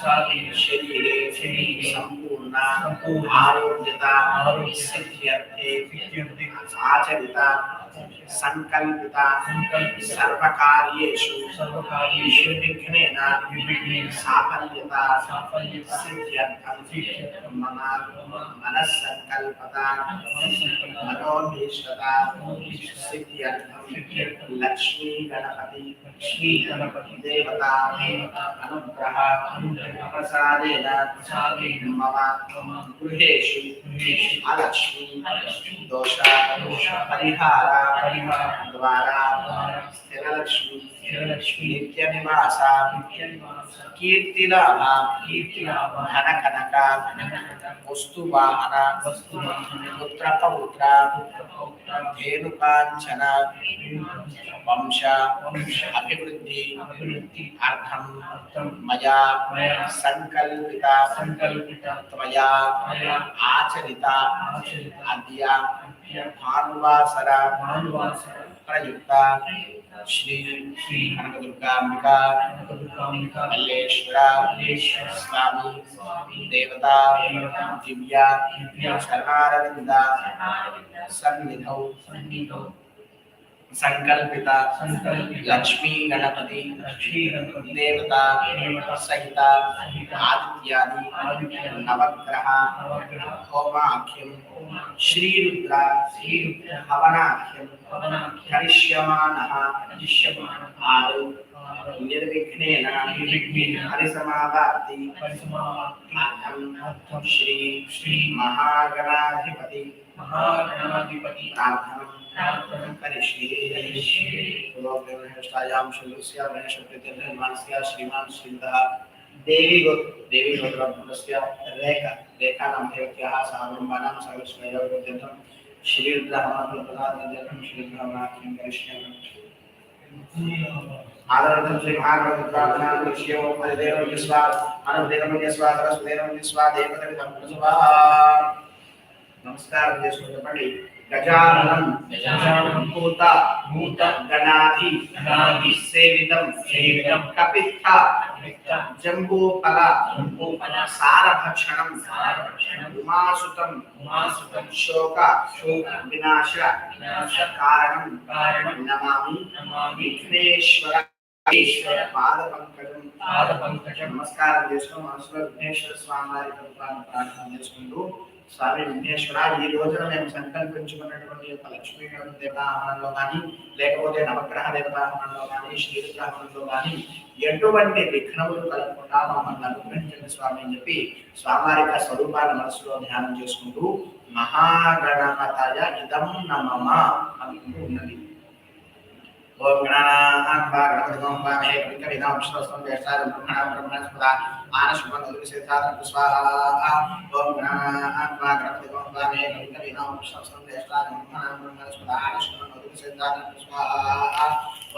శరీరే శరీరే సంపూర్ణ సంపూర్ణ ఆరోగ్యత ఆరోగ్య సిద్ధ్యర్థే విద్యుత్ ఆచరిత సంకల్పిత సర్వకార్యేషు సర్వకార్యేషు నిర్విఘ్నేన సాఫల్యత సాఫల్యత సిద్ధ్యర్థం సిద్ధ్యర్థం మనస్సంకల్పత మనోభీష్టత సిద్ధ్యర్థం లక్ష్మీ గణపతి శ్రీ గణపతి దేవత అనుగ్రహ ప్రసాదేన మమ గృహేషు అలక్ష్మీ దోష దోష పరిహార परिमा द्वारापहरणं स्थिरलक्ष्मी स्थिरलक्ष्मी नित्यनिवासा नित्यनिवासा कीर्तिलाभा कीर्तिलाभा धनकनका धनकनका वस्तुवाहन वस्तुवाहन पुत्रपौत्रा पुत्रपौत्रा धेनुकाञ्चन वंश वंश अभिवृद्धि अभिवृद्धि अर्थम् अर्थं मया मया सङ्कल्पिता सङ्कल्पिता त्वया मया आचरिता आचरिता अद्य भानुवासर श्री श्री मल्लेश्वर स्वामी देवता दिव्या शरणारविंदा सन्निधौ संकल्पिता लक्ष्मी गणपति देवता सहिता आदित्यादि नवग्रह होमाख्यम श्रीरुद्रा श्रीरुद्र हवनाख्यं हरिष्यमाणः हरिष्यमाणः आदौ निर्विघ्नेन निर्विघ्नेन हरिसमावाप्ति। हरिसमावाप्ति श्री श्री महागणाधिपति। महागणाधिपति। प्रार्थनं करिष्ये। करिष्ये। पूर्वं गणेशायां शुभस्या गणेशप्रतिनिर्माणस्य श्रीमान् श्रीन्दः। देवी गोत्र देवी गोत्र गोत्रस्य रेखा रेखा नाम देवत्याः सावलम्बानां सर्वस्वैरवगोचरं श्रीर्ब्रह्मप्रदादजनं श्रीब्रह्माख्यं करिष्यामि आदरणार्थं श्रीमहागणप्रार्थनां कृष्यो हरिदेवं यस्वा अनवदेवं यस्वा सरस्वदेवं यस्वा देवतविधं नमस्कार देशोत्तपण्डित గజాననం గజాననం భూత భూత గణాధి గణాధి సేవితం సేవితం కపిత్థ జంబూఫల జంబూఫల సారభక్షణం సారభక్షణం ఉమాసుతం ఉమాసుతం శోక శోక వినాశ వినాశ కారణం కారణం నమామి నమామి విఘ్నేశ్వర ఈశ్వర పాద పంకజం పాద పంకజం నమస్కారం చేసుకుని మనసులో విఘ్నేశ్వర స్వామి వారి ప్రార్థన చేసుకుంటూ స్వామి విఘ్నేశ్వర ఈ రోజున మేము సంకల్పించుకున్నటువంటి యొక్క లక్ష్మీ దేవతాహరణంలో కానీ లేకపోతే నవగ్రహ దేవతాహరణంలో కానీ శ్రీరుద్రాహరణంలో కానీ ఎటువంటి విఘ్నములు కలగకుండా మమ్మల్ని అనుగ్రహించండి స్వామి అని చెప్పి స్వామివారి యొక్క స్వరూపాన్ని మనసులో ధ్యానం చేసుకుంటూ మహాగణమతయ ఇదం నమమ అనుకుంటూ ఉన్నది. ఓం గణానాన్వా గణపతిగం వామే కవికవినాం విష్ణుస్వం జ్యేష్ఠారం బ్రహ్మణాం బ్రహ్మణస్పదా ఆనశుభం ఉదవిశేషాదం స్వాహా ఓం గణానాన్వా గణపతిగం వామే కవికవినాం విష్ణుస్వం జ్యేష్ఠారం బ్రహ్మణాం బ్రహ్మణస్పదా ఆనశుభం ఉదవిశేషాదం స్వాహా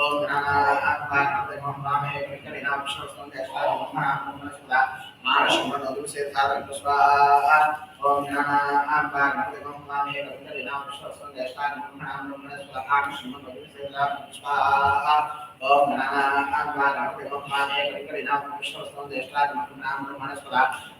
ఓం గణానాన్వా గణపతిగం వామే కవికవినాం విష్ణుస్వం జ్యేష్ఠారం బ్రహ్మణాం బ్రహ్మణస్పదా ఆనశుభం ఉదవిశేషాదం స్వాహా ఓం గణానాన్వా గణపతిగం వామే కవికవినాం విష్ణుస్వం జ్యేష్ఠారం బ్రహ్మణాం బ్రహ్మణస్పదా ఆనశుభం ఉదవిశేషాదం స్వాహా ఓం గణానాన్వా గణపతిగం వామే కవికవినాం విష్ణుస్వం జ్యేష్ఠారం బ్రహ్మణాం బ్రహ్మణస్పదా ఆనశుభం ఉదవిశేషాదం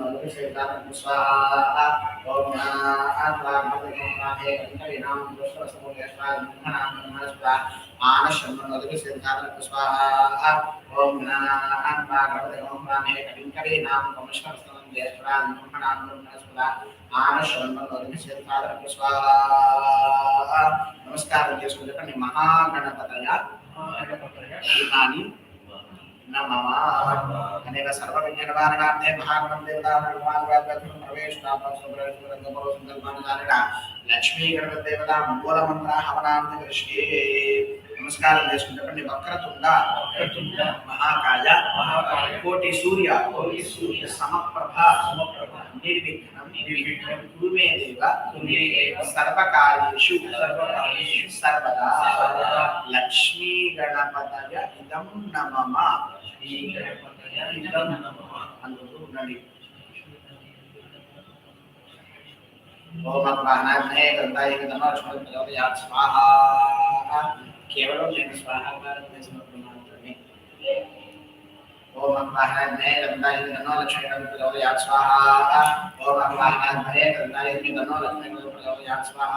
ఉదవిశేషాదం స్వాహా. ఓం ఆనశుభం ఉదవిశేషాదం స్వాహా ఓం ఆనశుభం ఉదవిశేషాదం స్వాహా నమస్కారం చేసుకుంటే మహాగణపతయ. నమః అనేక సర్వ విజ్ఞానార్థే భాగవతం దేవతాభగవాన్ లక్ష్మీ గణపతి దేవత మూల మంత్ర హవనార్థ కృష్ణే నమస్కారం చేసుకుంటే వక్రతుండ మహాకాయ కోటి సూర్య కోటి సూర్య సమప్రభ సమప్రభ నిర్విఘ్నం నిర్విఘ్నం కురుమే దేవ సర్వకార్యేషు సర్వకార్యేషు సర్వదా సర్వదా లక్ష్మీ గణపతయ ఇదం నమమ శ్రీగణపతయ ఇదం నమః అందుకు ఉండండి ఓం అన్వాహనాగ్నే గంధాయ గంధమాలక్ష్మణ ప్రచోదయాత్ స్వాహ కేవలం నేను స్వాహాకారం చేసినప్పుడు మాత్రమే ఓం అన్వాహనాగ్నే గంధాయ గంధమాలక్ష్మణ ప్రచోదయాత్ స్వాహ ఓం అన్వాహనాగ్నే గంధాయ గంధమాలక్ష్మణ ప్రచోదయాత్ స్వాహ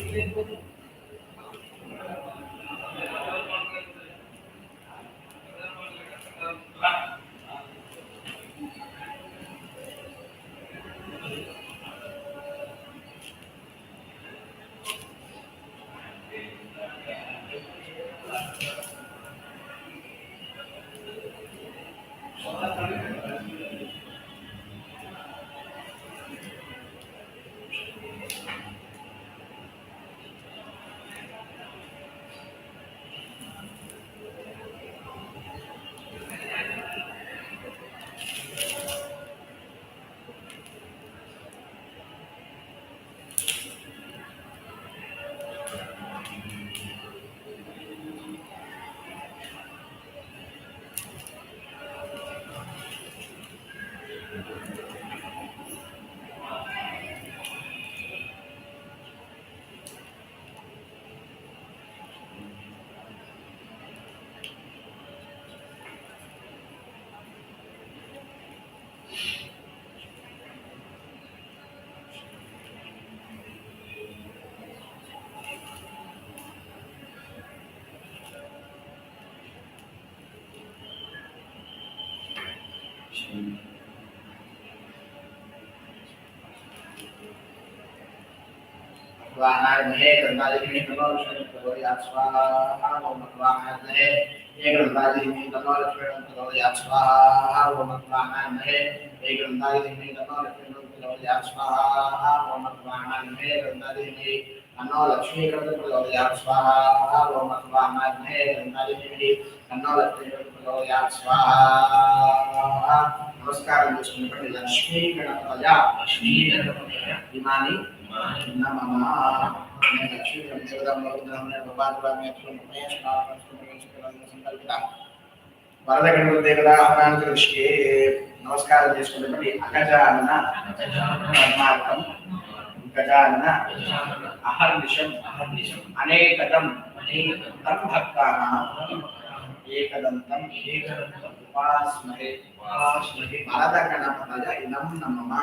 Obrigado. Thank mm -hmm. you. स्वाहाग्ने Gangadevi तमोलक्ष्मी करोयात् स्वाहा ओम स्वाहाग्ने हे गंगादेवी तमोलक्ष्मी करोयात् स्वाहा ओम स्वाहाग्ने हे गंगादेवी तमोलक्ष्मी करोयात् स्वाहा ओम स्वाहा नमस्कार लक्ष्मी गणपतया लक्ष्मी गणपतया ఇమాని నమః వరద గణపతి దేవత దృష్టి నమస్కారం చేసుకున్నటువంటి అగజానన పరమార్థం గజానన అనేకదం తం భక్తాన ఏకదంతం ఏకదంతం ఉపాస్మహే ఉపాస్మహే వరద గణపతయ ఇదం నమః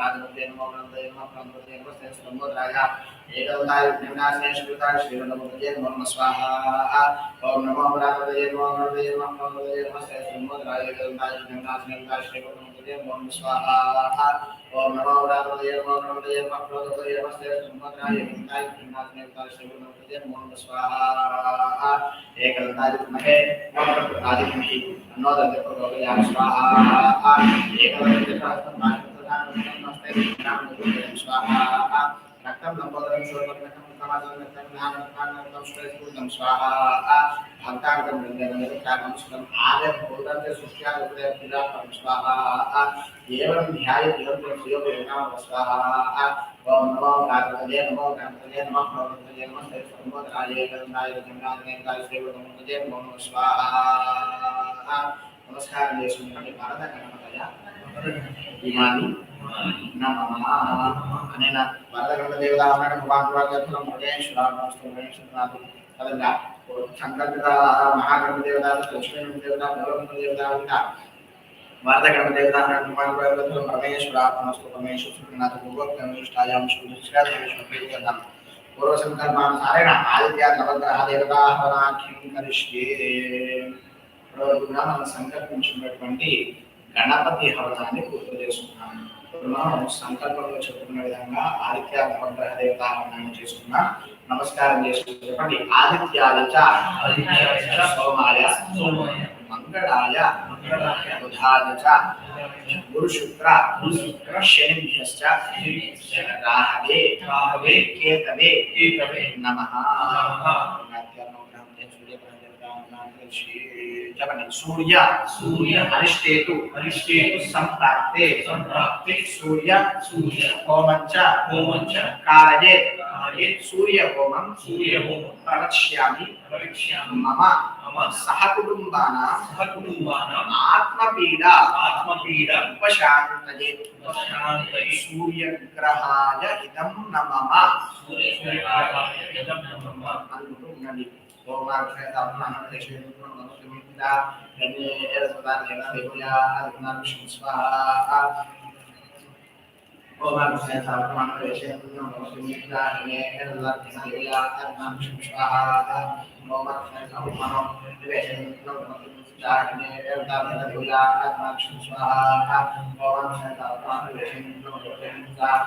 पादरुभ्ये नमो ग्रन्थये नमः प्रम्भते नमस्ते स्तम्भोद्राघा स्वाहा ॐ नमो ब्राह्मणये नमो गणपतये नमः प्रम्भते नमस्ते स्तम्भोद्राघा एकदवतायुग्निविनाशेषकृता नमस्ते स्तम्भोद्राघा एकदवतायुग्निविनाशेषकृता श्रीरङ्गपतये नमो स्वाहा నమో రాజపతే నమో నందే నమో ప్రాంతపతే నమో శ్రీ శ్రీమోద్రాయ ఏకదంతాయ విఘ్నాశనే శ్రీరంగపతే నమో స్వాహ ఏకదంతాయ విద్మహే ఆదిత్యకి అన్నోదంతే ప్రచోదయామి స్వాహా ఏకదంతే ప్రహస్తం స్వాహా రక్తం లంబోదరం శూర్పకం సమాజం రక్తం జ్ఞానం జ్ఞానం స్వయం స్వాహా భక్తాంగం వృందనం కామం సుఖం ఆలయ భూతంతే సృష్ట్యాది పిరాపం స్వాహా ఏవం ధ్యాయతి యోగం సుయోగం స్వాహా ఓం నమో గణపతయే నమో గణపతయే నమో గణపతయే నమో శ్రీ సర్వోదరాయ గంగాయ గంగాయ శ్రీ గణపతయే నమో స్వాహా నమస్కారం చేసుకున్నటువంటి భారత గణపతయ ఇమాని నమః అనేన? వరద గణదేవత అన్నాడు భగవాన్ వాక్యం మహేశ్వరాడు కదంగా సంకల్పిత మహాగణదేవత లక్ష్మీ దేవత గౌరవ దేవత ఉంటా వరదగణ గణదేవత అన్నాడు భగవాన్ వాక్యం పరమేశ్వరాత్మస్తు పరమేశ్వర సుఖనాథ పూర్వకమిష్టాయాం శుద్ధిష్టాదేశం పూర్వ సంకల్పానుసారేణ ఆదిత్య నవగ్రహ దేవతాహవనాఖ్యం కరిష్యే మనం సంకల్పించినటువంటి గణపతి హవనాన్ని పూర్తి చేసుకున్నాం ఇప్పుడు మనం సంకల్పంలో చెప్పుకున్న విధంగా ఆదిత్య నవగ్రహ దేవతా హవనాన్ని చేసుకున్నాం. నమస్కారం చేసుకుని చెప్పండి. ఆదిత్యాయ సోమాయ మంగళాయ మంగళాయ గురు శుక్ర శుక్ర శనిభ్యశ్చ రాహవే రాహవే కేతవే కేతవే నమః. చెప్పండి సూర్య సూర్య అరిష్టేతు అరిష్టేతు సంప్రాప్తే. సంప్రాప్తే సూర్య సూర్య హోమంచ హోమంచ కారయే కార్యే సూర్య హోమం సూర్య హోమం ప్రవక్ష్యామి ప్రవిక్ష్యామి. మమ మమ సహ కుటుంబానాం సహ కుటుంబానాం ఆత్మపీడ ఆత్మపీడ. ఉపశాంతయే. శాంతయే సూర్యగ్రహాయ ఇదం నమమ సూర్య اللهم اشهد ان محمدا اشهد ان محمدا من بدعه يعني ارزقنا الجنه الدنيا ارزقنا الشمسها وما نسيت رحمن الرحيم من المسلمين لا إلا إلى أن نشمش أعراضا وما نسيت رحمن الرحيم من المسلمين لا إلا إلى أن نشمش أعراضا وما نسيت رحمن الرحيم من المسلمين لا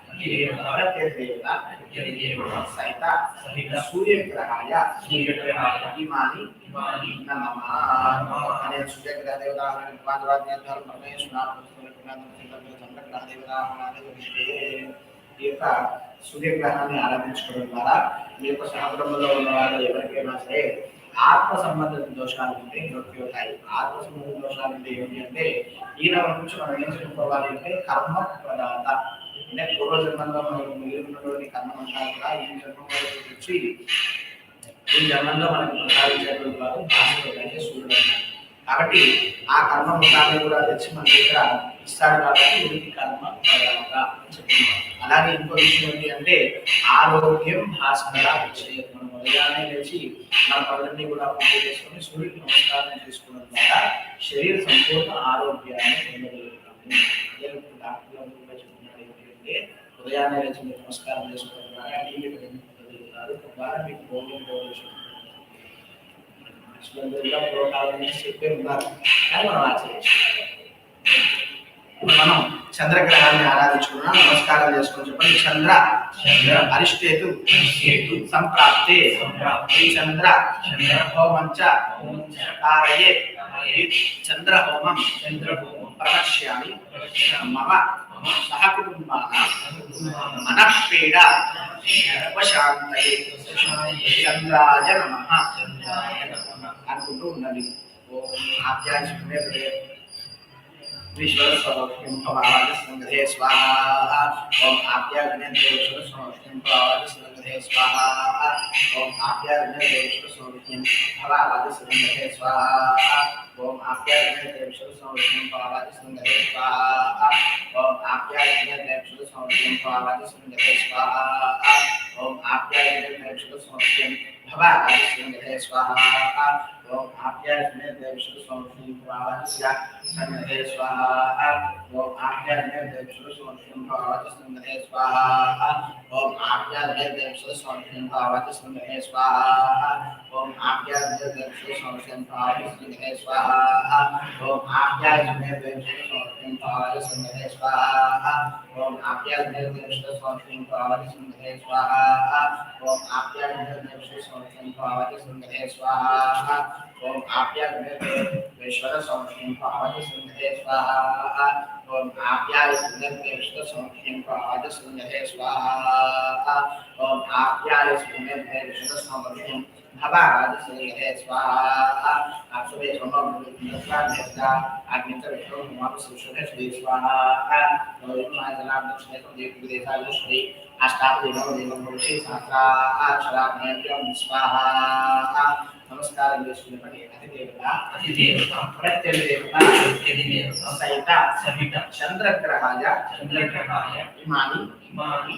ఈ యొక్క సూర్యగ్రహాన్ని ఆరాధించుకోవడం ద్వారా మీ యొక్క సహకుటుంబంలో ఉన్న వాళ్ళు ఎవరికైనా సరే ఆత్మ సంబంధ దోషాలు ఉంటే నొప్పి అవుతాయి ఆత్మ సంబంధ దోషాలు అంటే ఏంటి అంటే ఈయన నుంచి మనం ఏం చెప్పుకోవాలి అంటే కర్మ ప్రదాత అంటే పూర్వజన్మంలో మనకు మిగిలినటువంటి కర్మ కూడా ఈ జన్మంలో వచ్చి ఈ జన్మంలో మనకు ప్రసాదించేటువంటి వారు భాస్కరుడు సూర్యుడు కాబట్టి ఆ కర్మ మొత్తాన్ని కూడా తెచ్చి మన దగ్గర ఇస్తాడు కాబట్టి వీరికి కర్మ అలాగే ఇంకో విషయం ఏంటి అంటే ఆరోగ్యం భాషగా వచ్చేది మనం ఉదయాన్నే లేచి మన పనులన్నీ కూడా పూర్తి చేసుకొని సూర్యుడికి నమస్కారం చేసుకోవడం ద్వారా శరీర సంపూర్ణ ఆరోగ్యాన్ని పొందగలుగుతాము. డాక్టర్లు అందరూ కూడా ఉదయాన్నే నమస్కారం మనం చంద్రగ్రహాన్ని ఆరాధించుకున్నా నమస్కారం చేసుకుని చెప్పండి. చంద్ర అరిష్టేతు సంప్రాప్తే. చంద్ర చంద్ర. హోమం కారయే చంద్ర హోమం చంద్ర హోమం ప్రణశ్యామి మమ సహకుటుంబాన మనఃపీడ ఉపశాంతయే చంద్రాయ నమ అనుకుంటూ ఉండండి ఓం ఆధ్యాత్మిక स्वाहा। ॐ आप्याग्नेश्वरसौष्ठिं प्रभावसंग्रहे स्वाहा। ॐ आप्याग्नेश्वरसौष्ठिं प्रभावसंग्रहे स्वाहा। ॐ आप्याग्नेश्वरसौष्ठिं प्रभावसंग्रहे स्वाहा। ॐ आप्याग्नेश्वरसौष्ठिं प्रभावसंग्रहे स्वाहा। ॐ आप्याग्नेश्वरसौष्ठिं भवादिसंग्रहे स्वाहा। ॐ आप्याग्नेश्वरसौष्ठिं प्रभावस्य संगहे स्वाहा ओम आप्याभ्यवत संगहे स्वाहा ओम आप्याभ्यवत संगहे संगहे स्वाहा ओम आप्याभ्यवत संगहे स्वाहा ओम आप्याभ्यवत संगहे स्वाहा ओम आप्याभ्यवत संगहे स्वाहा ओम आप्याभ्यवत संगहे स्वाहा ओम आप्याभ्यवत विश्व संगहे सुंदरे स्वाहा ओम आप्याय सुंदरे विष्णु सौम्यं पाद सुंदरे स्वाहा ओम आप्याय सुंदरे विष्णु सौम्यं भवाद सुंदरे स्वाहा आप सभी समग्र विष्णुता नेता आज्ञा विष्णु हमारे सुंदरे श्री स्वाहा ओम महाजनाब दक्षिण को देव देवता जो श्री अष्टावधि नव देव पुरुषी सहस्रा अक्षराभ्यं स्वाहा నమస్కారం చేసుకునే పని అధిదేవత చంద్రగ్రహాయ చంద్రగ్రహాయ ఇమాని ఇమాని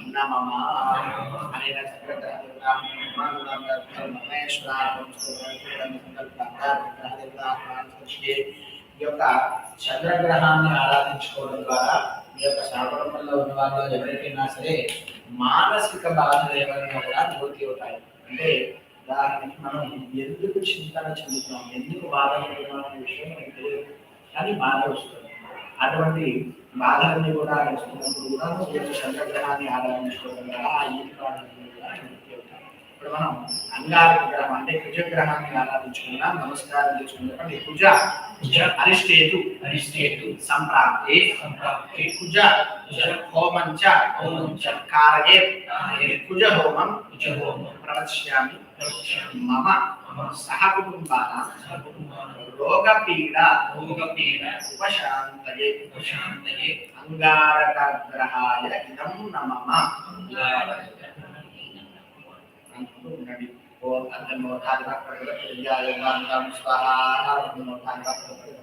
ఈ యొక్క చంద్రగ్రహాన్ని ఆరాధించుకోవడం ద్వారా ఈ యొక్క శ్రవణంలో ఉన్న వాళ్ళు ఎవరికైనా సరే మానసిక బాధలు ఏమైనా కూడా పూర్తి అవుతాయి. అంటే దానికి మనం ఎందుకు చింతన చెందుతున్నాం ఎందుకు బాధపడుతున్నాం అనే విషయం మనకి తెలియదు. కానీ బాధ వస్తుంది. అటువంటి బాధలన్నీ కూడా వస్తున్నప్పుడు కూడా చంద్రగ్రహాన్ని ఆరాధించుకోవడం ద్వారా ఆ ఈ కూడా అవుతాయి. ఇప్పుడు మనం అంగారక గ్రహం అంటే కుజగ్రహాన్ని ఆరాధించుకున్నాం నమస్కారం చేసుకున్నప్పుడు కుజ కుజ అరిష్టేతు అరిష్టేతు సంప్రాప్తే సంప్రాప్తే కుజ హోమంచ హోమంచ కారయే కుజ హోమం కుజహోమం ప్రవక్ష్యామి ప్రవక్ష్యామి mama sahabumbana roga pira roga pira upashantaye upashantaye anggaraka anggaran idam nama ma anggaraka grahaya idam nama ma anggaraka grahaya idam nama ma anggaraka grahaya idam nama ma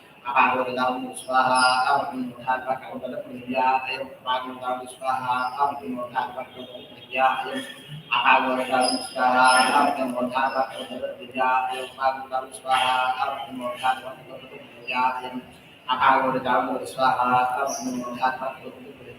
akan kita dalam usaha akan melihat pada kepada media ayo pagi dalam usaha akan melihat pada kepada media ayo akan kita dalam usaha akan melihat pada kepada media ayo pagi dalam usaha akan melihat pada kepada media ayo akan kita dalam usaha akan melihat pada kepada media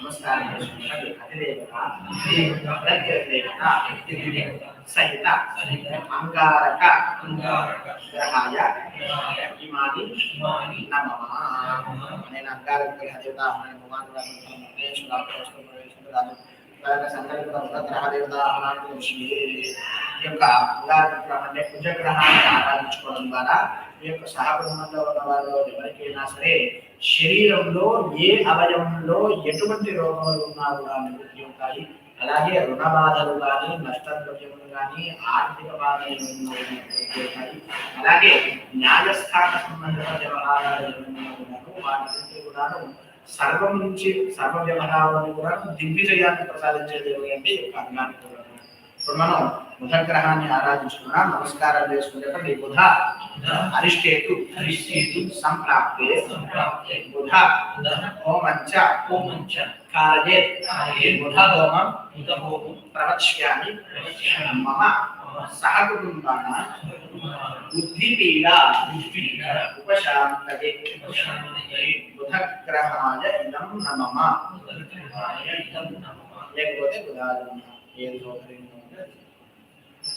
నమస్కారం. చేసుకుంటాడు అతిదేవత ప్రత్యేకత సహిత అంగారక గ్రహాయ Imani నమ నేను అంగారక గ్రహ దేవత ఈ యొక్క అంగారక అంటే కుజగ్రహాన్ని ఆరాధించుకోవడం ద్వారా ఈ యొక్క సహబ్రహ్మంలో ఉన్న వారు ఎవరికైనా సరే శరీరంలో ఏ అవయవంలో ఎటువంటి రోగములు ఉన్నా కూడా నివృత్తి అవుతాయి అలాగే రుణ బాధలు కానీ నష్టద్రవ్యములు కానీ ఆర్థిక బాధలు ఏమైనా అవుతాయి అలాగే న్యాయస్థాన సంబంధిత వ్యవహారాలు ఏమైనా కూడాను వాటి సర్వం నుంచి సర్వ వ్యవహారాలను కూడా దిగ్విజయాన్ని ప్రసాదించే దేవుడు అంటే ఈ యొక్క అంగాన్ని ఇప్పుడు మనం బుధగ్రహాన్ని ఆరాధించుకున్నా నమస్కారం చేసుకునేటప్పుడు ఈ బుధ అరిష్టేతు అరిష్టేతు సంప్రాప్తే సంప్రాప్తే బుధ బుధ హోమంచ హోమంచ కారయే కారయేత్ బుధ హోమం బుధహోమం ప్రవక్ష్యామి ప్రవక్ష్యామి మమ. సహకుటుంబాన బుద్ధిపీడ బుద్ధిపీడ ఉపశాంతయే ఉపశాంతయే బుధగ్రహాయ ఇదం నమమ బుధగ్రహాయ ఇదం నమః లేకపోతే బుధాదిన ఏది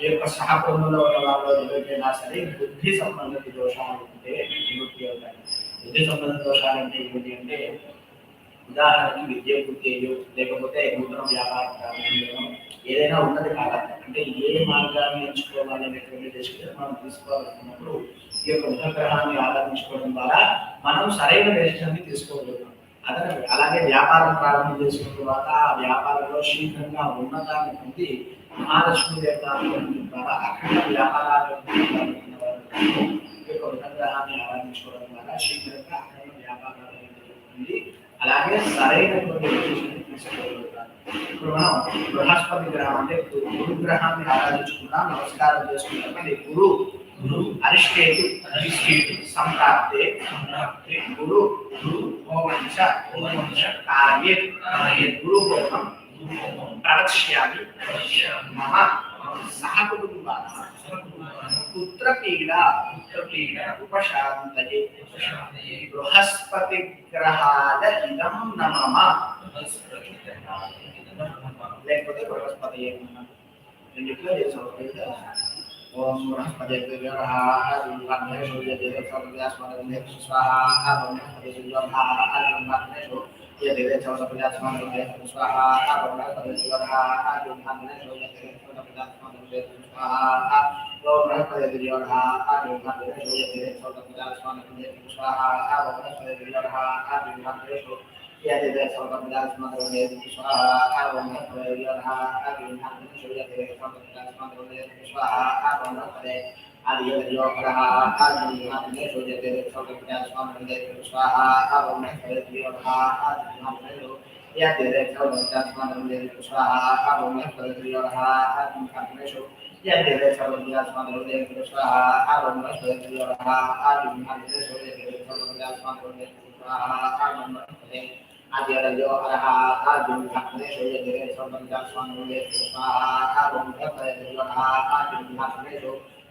ఈ యొక్క సహకుటుంబంలో ఉన్న వాళ్ళు ఎవరికైనా సరే బుద్ధి సంబంధిత దోషాలు ఉంటే నివృత్తి అవుతాయి. బుద్ధి సంబంధిత దోషాలు అంటే ఏమిటి అంటే ఉదాహరణకి విద్య బుద్ధేయో లేకపోతే నూతన వ్యాపారం ఏదైనా ఉన్నది కావాలి. అంటే ఏ మార్గాన్ని ఎంచుకోవాలి అనేటువంటి డెసిషన్ మనం తీసుకోవాలనుకున్నప్పుడు ఈ యొక్క ఉపగ్రహాన్ని ఆరాధించుకోవడం ద్వారా మనం సరైన డెసిషన్ తీసుకోగలుగుతాం. అతను అలాగే వ్యాపారం ప్రారంభం చేసిన తర్వాత ఆ వ్యాపారంలో శీఘ్రంగా ఉన్నతాన్ని పొంది మహాలక్ష్మి దేవత ద్వారా అఖండ వ్యాపారాలు యొక్క ఆరాధించుకోవడం ద్వారా శీఘ్రంగా అఖండ వ్యాపారాలు జరుగుతుంది అలాగే సరైనటువంటి తీసుకోగలుగుతారు ఇప్పుడు మనం బృహస్పతి గ్రహం అంటే గురు గ్రహాన్ని ఆరాధించుకున్నాం నమస్కారం చేసుకున్నాం అది గురు గురు అరిష్టేతు అరిష్టేతు సంప్రాప్తే సంప్రాప్తే గురు గురు హోమంచ హోమంచ కార్యే కార్యే గురు హోమం గురుహోమం ప్రవక్ష్యామి ప్రవక్ష్యామి మమ సహకుటుంబాన సర్వకుటుంబాన పుత్రపీడ పుత్రపీడ ఉపశాంతయే ఉపశాంతయే Brihaspati ya dewe jauh sebelah cuma dewe usaha atau nggak terlalu usaha dan anda jauh dewe sebelah cuma dewe usaha lo nggak terlalu dewe usaha dan anda jauh dewe sebelah cuma usaha atau nggak terlalu dewe usaha dan anda jauh Iya dewe sebelah usaha atau nggak आदि रजो हरः आदिं भक्ने शोयते सर्वं दर्शनं लेते स्वाहा ओम भक्ते रजो हरः आदिं भक्ने शोयते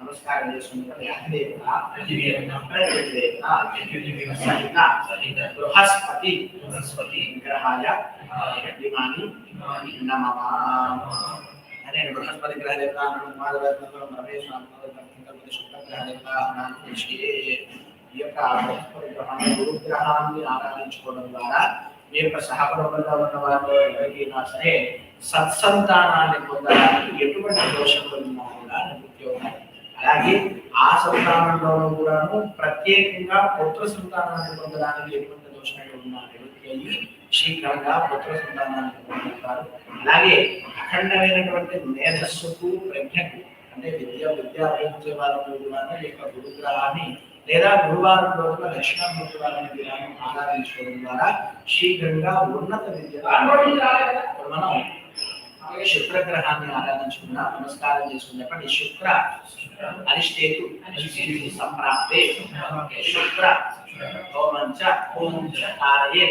నమస్కారం అనే బృహస్పతి గ్రహ దేవత మాధవరత్నం రమేష్ శుక్ర గ్రహ దేవత ఈ యొక్క బృహస్పతి గ్రహాన్ని గురు ఆరాధించుకోవడం ద్వారా మీ యొక్క సహపరంగా ఉన్న వారిలో ఎవరికైనా సరే సత్సంతానాన్ని పొందడానికి ఎటువంటి దోషం ఉన్నా కూడా నివృత్తి అలాగే ఆ సంతానంలోనూ కూడాను ప్రత్యేకంగా పుత్ర సంతానాన్ని పొందడానికి ఎటువంటి దోషాలు ఉన్నా నివృత్తి అయ్యి శీఘ్రంగా పుత్ర సంతానాన్ని పొందుతారు. అలాగే అఖండమైనటువంటి మేధస్సుకు ప్రజ్ఞకు అంటే విద్య విద్య అభ్యసించే వారిలో కూడాను ఈ యొక్క గురుగ్రహాన్ని లేదా గురువారం రోజున దక్షిణామూర్తి వారిని విధానం ఆరాధించుకోవడం ద్వారా శీఘ్రంగా ఉన్నత విద్య మనం శుక్రగ్రహాన్ని ఆరాధించుకున్నా నమస్కారం చేసుకున్నప్పటి శుక్ర అరిష్టేతు సంప్రాప్తే. శుక్ర హోమంచ హోమంచ కారయే